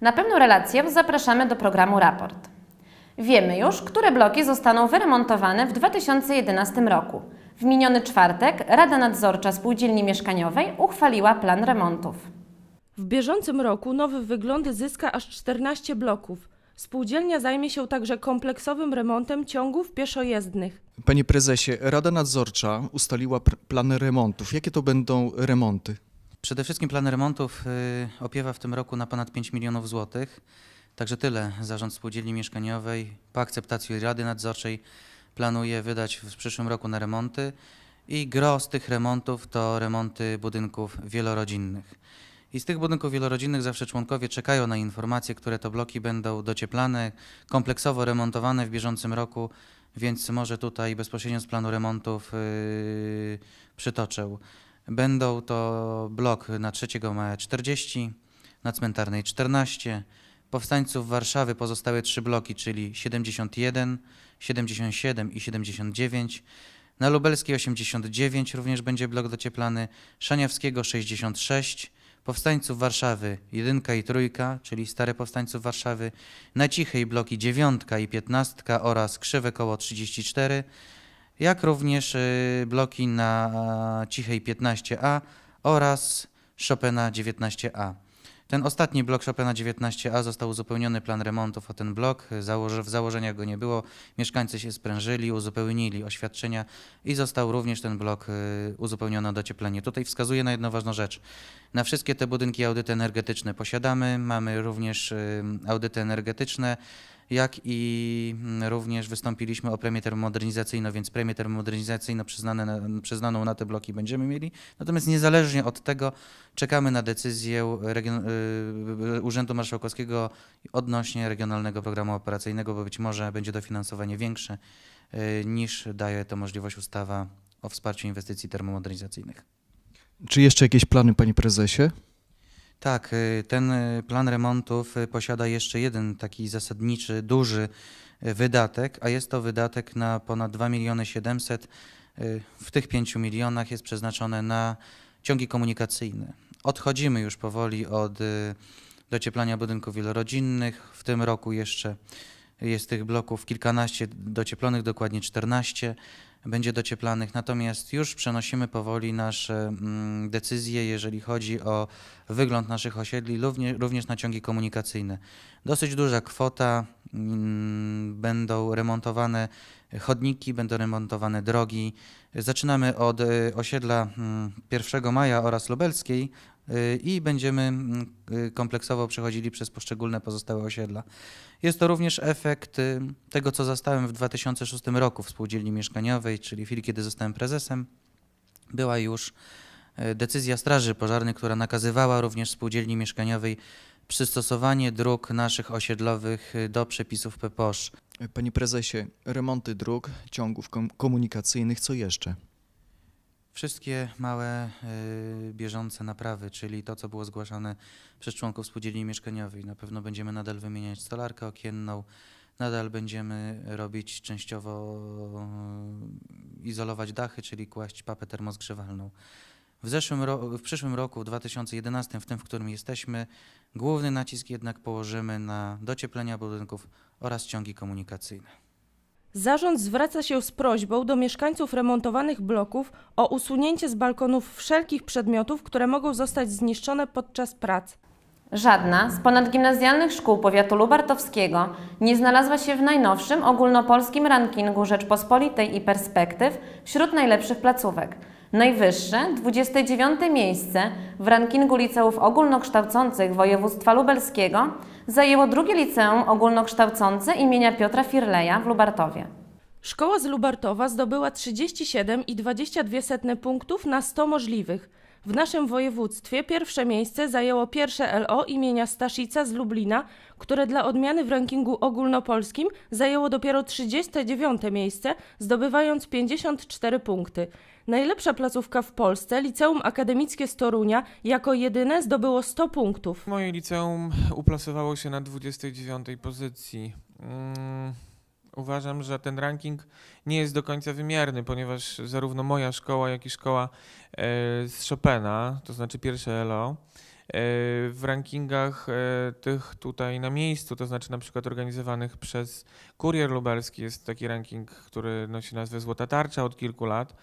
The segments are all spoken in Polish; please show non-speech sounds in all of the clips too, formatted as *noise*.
Na pewną relację zapraszamy do programu Raport. Wiemy już, które bloki zostaną wyremontowane w 2011 roku. W miniony czwartek Rada Nadzorcza Spółdzielni Mieszkaniowej uchwaliła plan remontów. W bieżącym roku nowy wygląd zyska aż 14 bloków. Spółdzielnia zajmie się także kompleksowym remontem ciągów pieszojezdnych. Panie prezesie, Rada Nadzorcza ustaliła pr- plany remontów. Jakie to będą remonty? Przede wszystkim plan remontów y, opiewa w tym roku na ponad 5 milionów złotych. Także tyle Zarząd Spółdzielni Mieszkaniowej po akceptacji Rady Nadzorczej planuje wydać w przyszłym roku na remonty i gro z tych remontów to remonty budynków wielorodzinnych. I z tych budynków wielorodzinnych zawsze członkowie czekają na informacje, które to bloki będą docieplane, kompleksowo remontowane w bieżącym roku, więc może tutaj bezpośrednio z planu remontów yy, przytoczę. Będą to blok na 3 maja 40, na Cmentarnej 14, powstańców Warszawy pozostałe trzy bloki, czyli 71, 77 i 79, na Lubelskiej 89 również będzie blok docieplany, Szaniawskiego 66, powstańców Warszawy 1 i 3, czyli stare powstańców Warszawy, na Cichej bloki 9 i 15 oraz Krzywe Koło 34, jak również y, bloki na Cichej 15A oraz Chopina 19A. Ten ostatni blok Chopina 19A został uzupełniony plan remontów o ten blok. Założ, w założeniach go nie było. Mieszkańcy się sprężyli, uzupełnili oświadczenia i został również ten blok y, uzupełniony o docieplenie. Tutaj wskazuję na jedną ważną rzecz. Na wszystkie te budynki audyty energetyczne posiadamy. Mamy również audyty energetyczne jak i mm, również wystąpiliśmy o premię termomodernizacyjną, więc premię termomodernizacyjną przyznane na, przyznaną na te bloki będziemy mieli. Natomiast niezależnie od tego czekamy na decyzję region, y, Urzędu Marszałkowskiego odnośnie regionalnego programu operacyjnego, bo być może będzie dofinansowanie większe y, niż daje to możliwość ustawa o wsparciu inwestycji termomodernizacyjnych. Czy jeszcze jakieś plany, panie prezesie? Tak, y, ten y, plan remontów y, posiada jeszcze jeden taki zasadniczy, duży wydatek, a jest to wydatek na ponad 2 miliony 700. Y, W tych 5 milionach jest przeznaczone na ciągi komunikacyjne. Odchodzimy już powoli od docieplania budynków wielorodzinnych. W tym roku jeszcze jest tych bloków kilkanaście docieplonych, dokładnie 14 będzie docieplanych, natomiast już przenosimy powoli nasze mm, decyzje, jeżeli chodzi o wygląd naszych osiedli, również, na ciągi komunikacyjne. Dosyć duża kwota, mm, będą remontowane chodniki, będą remontowane drogi. Zaczynamy od y, osiedla mm, 1 maja oraz lubelskiej i będziemy mm, y, kompleksowo przechodzili przez poszczególne pozostałe osiedla. Jest to również efekt y, tego, co zastałem w 2006 roku w spółdzielni mieszkaniowej, czyli chwili, kiedy zostałem prezesem. Była już y, decyzja Straży Pożarnej, która nakazywała również spółdzielni mieszkaniowej przystosowanie dróg naszych osiedlowych y, do przepisów PPOSZ. Panie prezesie, remonty dróg, ciągów kom- komunikacyjnych, co jeszcze? Wszystkie małe y, bieżące naprawy, czyli to, co było zgłaszane przez członków spółdzielni mieszkaniowej. Na pewno będziemy nadal wymieniać stolarkę okienną, nadal będziemy robić częściowo y, izolować dachy, czyli kłaść papę termozgrzewalną. W, zeszłym w przyszłym roku, w 2011, w tym, w którym jesteśmy, główny nacisk jednak położymy na docieplenia budynków oraz ciągi komunikacyjne. Zarząd zwraca się z prośbą do mieszkańców remontowanych bloków o usunięcie z balkonów wszelkich przedmiotów, które mogą zostać zniszczone podczas prac. Żadna z ponadgimnazjalnych szkół powiatu lubartowskiego nie znalazła się w najnowszym ogólnopolskim rankingu Rzeczpospolitej i Perspektyw wśród najlepszych placówek. Najwyższe, 29 miejsce w rankingu liceów ogólnokształcących województwa lubelskiego zajęło drugie liceum ogólnokształcące imienia Piotra Firleja w Lubartowie. Szkoła z Lubartowa zdobyła 37,22 punktów na 100 możliwych. W naszym województwie pierwsze miejsce zajęło pierwsze LO imienia Staszica z Lublina, które dla odmiany w rankingu ogólnopolskim zajęło dopiero 39 miejsce, zdobywając 54 punkty. Najlepsza placówka w Polsce, Liceum Akademickie z Torunia, jako jedyne zdobyło 100 punktów. Moje liceum uplasowało się na 29 pozycji. Mm, uważam, że ten ranking nie jest do końca wymierny, ponieważ zarówno moja szkoła, jak i szkoła e, z Chopina, to znaczy pierwsze LO, w rankingach e, tych tutaj na miejscu, to znaczy na przykład organizowanych przez Kurier Lubelski, jest taki ranking, który nosi nazwę Złota Tarcza od kilku lat.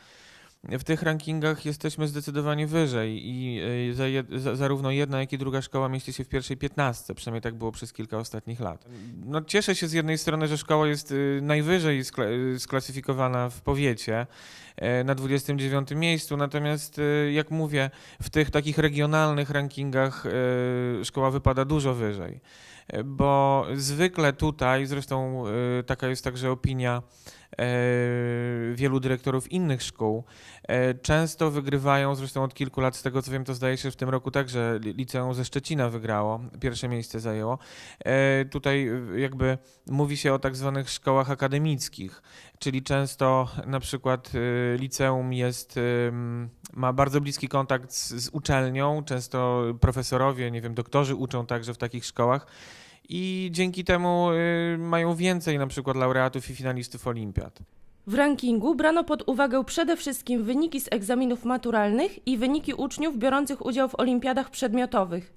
W tych rankingach jesteśmy zdecydowanie wyżej i e, za za, zarówno jedna, jak i druga szkoła mieści się w pierwszej piętnastce, przynajmniej tak było przez kilka ostatnich lat. No, cieszę się z jednej strony, że szkoła jest y, najwyżej y, sklasyfikowana w powiecie, e, na 29 miejscu, natomiast jak mówię, w tych takich regionalnych rankingach e, szkoła wypada dużo wyżej. E, Bo zwykle tutaj, zresztą e, taka jest także opinia e, wielu dyrektorów innych szkół, często wygrywają, zresztą od kilku lat, z tego co wiem, to zdaje się, w tym roku także li- liceum ze Szczecina wygrało, pierwsze miejsce zajęło. Tutaj jakby mówi się o tak zwanych szkołach akademickich, czyli często na przykład liceum jest, ma bardzo bliski kontakt z, z uczelnią, często profesorowie, nie wiem, doktorzy uczą także w takich szkołach i dzięki temu y, mają więcej na przykład laureatów i finalistów olimpiad. W rankingu brano pod uwagę przede wszystkim wyniki z egzaminów maturalnych i wyniki uczniów biorących udział w olimpiadach przedmiotowych.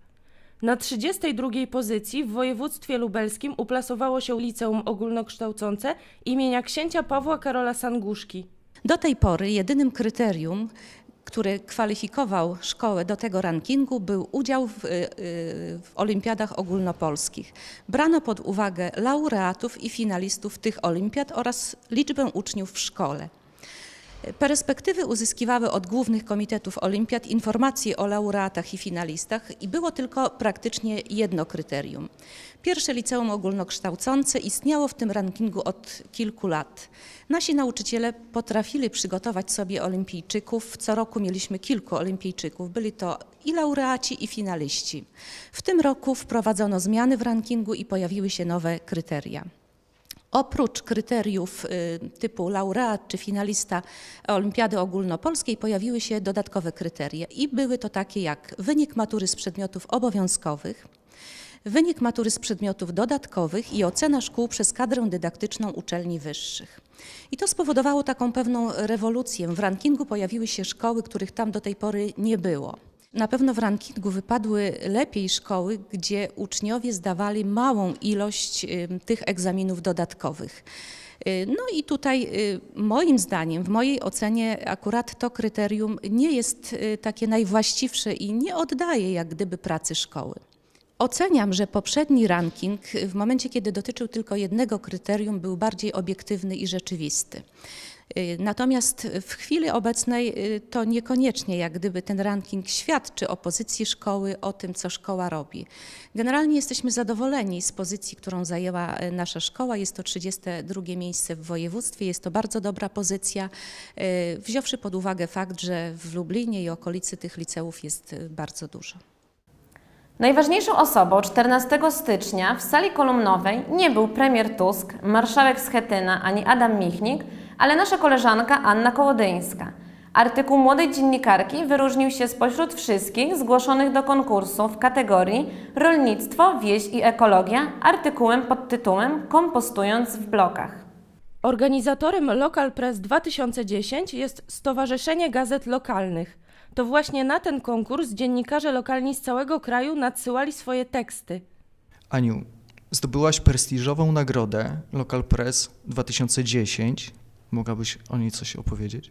Na 32 pozycji w województwie lubelskim uplasowało się liceum ogólnokształcące imienia księcia Pawła Karola Sanguszki. Do tej pory jedynym kryterium, które kwalifikował szkołę do tego rankingu, był udział w, y, y, w olimpiadach ogólnopolskich. Brano pod uwagę laureatów i finalistów tych olimpiad oraz liczbę uczniów w szkole. Perspektywy uzyskiwały od głównych komitetów olimpiad informacje o laureatach i finalistach i było tylko praktycznie jedno kryterium. Pierwsze liceum ogólnokształcące istniało w tym rankingu od kilku lat. Nasi nauczyciele potrafili przygotować sobie olimpijczyków. Co roku mieliśmy kilku olimpijczyków. Byli to i laureaci, i finaliści. W tym roku wprowadzono zmiany w rankingu i pojawiły się nowe kryteria. Oprócz kryteriów y, typu laureat czy finalista Olimpiady Ogólnopolskiej pojawiły się dodatkowe kryteria i były to takie jak wynik matury z przedmiotów obowiązkowych, wynik matury z przedmiotów dodatkowych i ocena szkół przez kadrę dydaktyczną uczelni wyższych. I to spowodowało taką pewną rewolucję. W rankingu pojawiły się szkoły, których tam do tej pory nie było. Na pewno w rankingu wypadły lepiej szkoły, gdzie uczniowie zdawali małą ilość ym, tych egzaminów dodatkowych. Y, No i tutaj y, moim zdaniem, w mojej ocenie akurat to kryterium nie jest y, takie najwłaściwsze i nie oddaje jak gdyby pracy szkoły. Oceniam, że poprzedni ranking w momencie, kiedy dotyczył tylko jednego kryterium, był bardziej obiektywny i rzeczywisty. Y, Natomiast w chwili obecnej y, to niekoniecznie jak gdyby ten ranking świadczy o pozycji szkoły, o tym, co szkoła robi. Generalnie jesteśmy zadowoleni z pozycji, którą zajęła y, nasza szkoła. Jest to 32 miejsce w województwie, jest to bardzo dobra pozycja, wziąwszy pod uwagę fakt, że w Lublinie i okolicy tych liceów jest bardzo dużo. Najważniejszą osobą 14 stycznia w sali kolumnowej nie był premier Tusk, marszałek Schetyna ani Adam Michnik, ale nasza koleżanka Anna Kołodyńska. Artykuł młodej dziennikarki wyróżnił się spośród wszystkich zgłoszonych do konkursu w kategorii Rolnictwo, wieś i ekologia artykułem pod tytułem Kompostując w blokach. Organizatorem Local Press 2010 jest Stowarzyszenie Gazet Lokalnych. To właśnie na ten konkurs dziennikarze lokalni z całego kraju nadsyłali swoje teksty. Aniu, zdobyłaś prestiżową nagrodę Local Press 2010. Mogłabyś o niej coś opowiedzieć?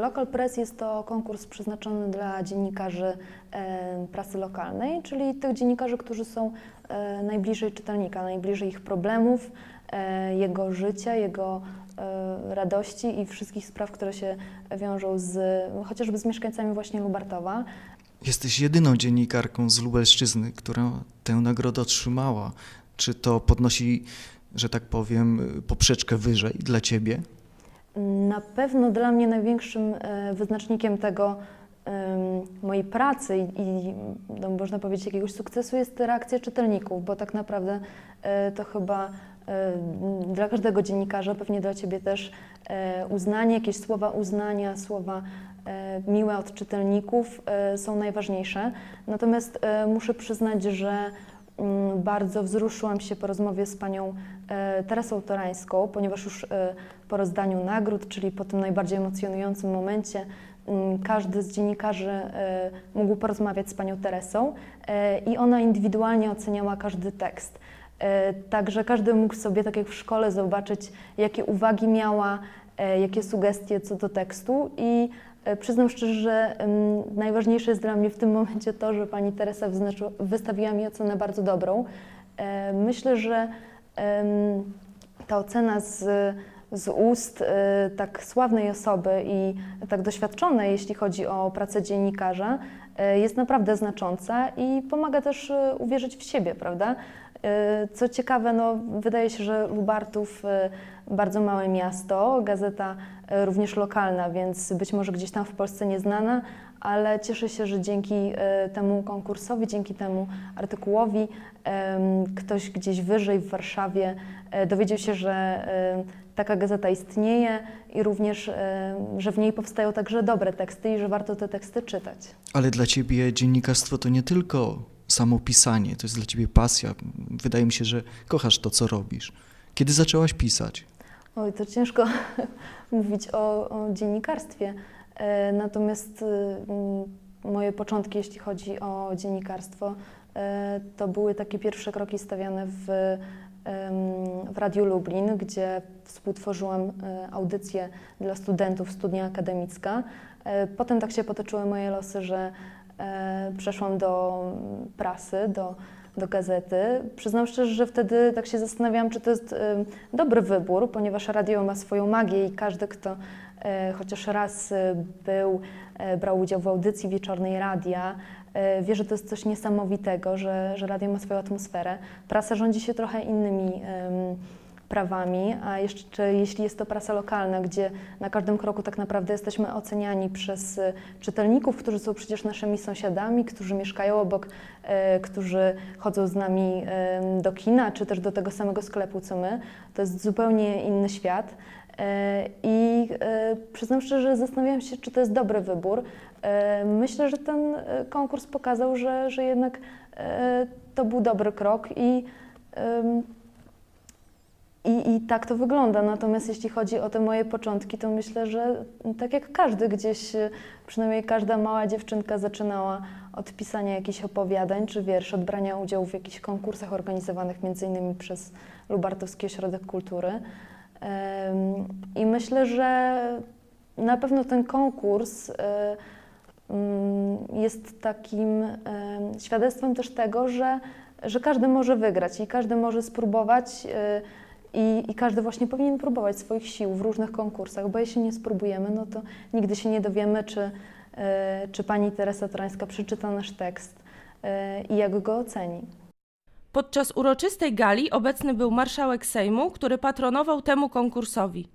Local Press jest to konkurs przeznaczony dla dziennikarzy e, prasy lokalnej, czyli tych dziennikarzy, którzy są e, najbliżej czytelnika, najbliżej ich problemów, e, jego życia, jego e, radości i wszystkich spraw, które się wiążą z chociażby z mieszkańcami właśnie Lubartowa. Jesteś jedyną dziennikarką z Lubelszczyzny, która tę nagrodę otrzymała. Czy to podnosi, że tak powiem, poprzeczkę wyżej dla ciebie? Na pewno dla mnie największym e, wyznacznikiem tego mojej pracy i, no, można powiedzieć jakiegoś sukcesu jest reakcja czytelników, bo tak naprawdę e, to chyba e, dla każdego dziennikarza, pewnie dla Ciebie też, uznanie, jakieś słowa uznania, słowa miłe od czytelników są najważniejsze. Natomiast muszę przyznać, że mm, bardzo wzruszyłam się po rozmowie z panią Teresą Torańską, ponieważ już e, po rozdaniu nagród, czyli po tym najbardziej emocjonującym momencie, mm, każdy z dziennikarzy e, mógł porozmawiać z panią Teresą e, i ona indywidualnie oceniała każdy tekst. E, Także każdy mógł sobie, tak jak w szkole, zobaczyć, jakie uwagi miała, e, jakie sugestie co do tekstu i e, przyznam szczerze, że em, najważniejsze jest dla mnie w tym momencie to, że pani Teresa wystawiła mi ocenę bardzo dobrą. E, Myślę, że ta ocena z, z ust e, tak sławnej osoby i tak doświadczonej, jeśli chodzi o pracę dziennikarza, e, jest naprawdę znacząca i pomaga też e, uwierzyć w siebie, prawda? E, Co ciekawe, no, wydaje się, że Lubartów e, bardzo małe miasto, gazeta e, również lokalna, więc być może gdzieś tam w Polsce nieznana, ale cieszę się, że dzięki temu konkursowi, dzięki temu artykułowi ktoś gdzieś wyżej w Warszawie dowiedział się, że taka gazeta istnieje i również, że w niej powstają także dobre teksty i że warto te teksty czytać. Ale dla ciebie dziennikarstwo to nie tylko samo pisanie, to jest dla ciebie pasja. Wydaje mi się, że kochasz to, co robisz. Kiedy zaczęłaś pisać? Oj, to ciężko *laughs* mówić o, o dziennikarstwie. E, Natomiast y, moje początki, jeśli chodzi o dziennikarstwo, e, to były takie pierwsze kroki stawiane w, w Radiu Lublin, gdzie współtworzyłam e, audycję dla studentów Studnia Akademicka. E, Potem tak się potoczyły moje losy, że przeszłam do prasy, do, do gazety. Przyznam szczerze, że wtedy tak się zastanawiałam, czy to jest em, dobry wybór, ponieważ radio ma swoją magię i każdy, kto e, chociaż raz e, był, e, brał udział w audycji wieczornej radia, e, wie, że to jest coś niesamowitego, że, że radio ma swoją atmosferę. Prasa rządzi się trochę innymi prawami, a jeszcze jeśli jest to prasa lokalna, gdzie na każdym kroku tak naprawdę jesteśmy oceniani przez e, czytelników, którzy są przecież naszymi sąsiadami, którzy mieszkają obok, e, którzy chodzą z nami em, do kina, czy też do tego samego sklepu co my, to jest zupełnie inny świat. I przyznam szczerze, że zastanawiałam się, czy to jest dobry wybór. Myślę, że ten konkurs pokazał, że, że jednak to był dobry krok i, i, tak to wygląda. Natomiast jeśli chodzi o te moje początki, to myślę, że tak jak każdy gdzieś, e, przynajmniej każda mała dziewczynka zaczynała od pisania jakichś opowiadań czy wierszy, od brania udziału w jakichś konkursach organizowanych między innymi przez Lubartowski Ośrodek Kultury. I myślę, że na pewno ten konkurs e, mm, jest takim em, świadectwem też tego, że, że każdy może wygrać i każdy może spróbować e, i, i każdy właśnie powinien próbować swoich sił w różnych konkursach, bo jeśli nie spróbujemy, no to nigdy się nie dowiemy, czy, e, czy pani Teresa Torańska przeczyta nasz tekst e, i jak go oceni. Podczas uroczystej gali obecny był marszałek Sejmu, który patronował temu konkursowi.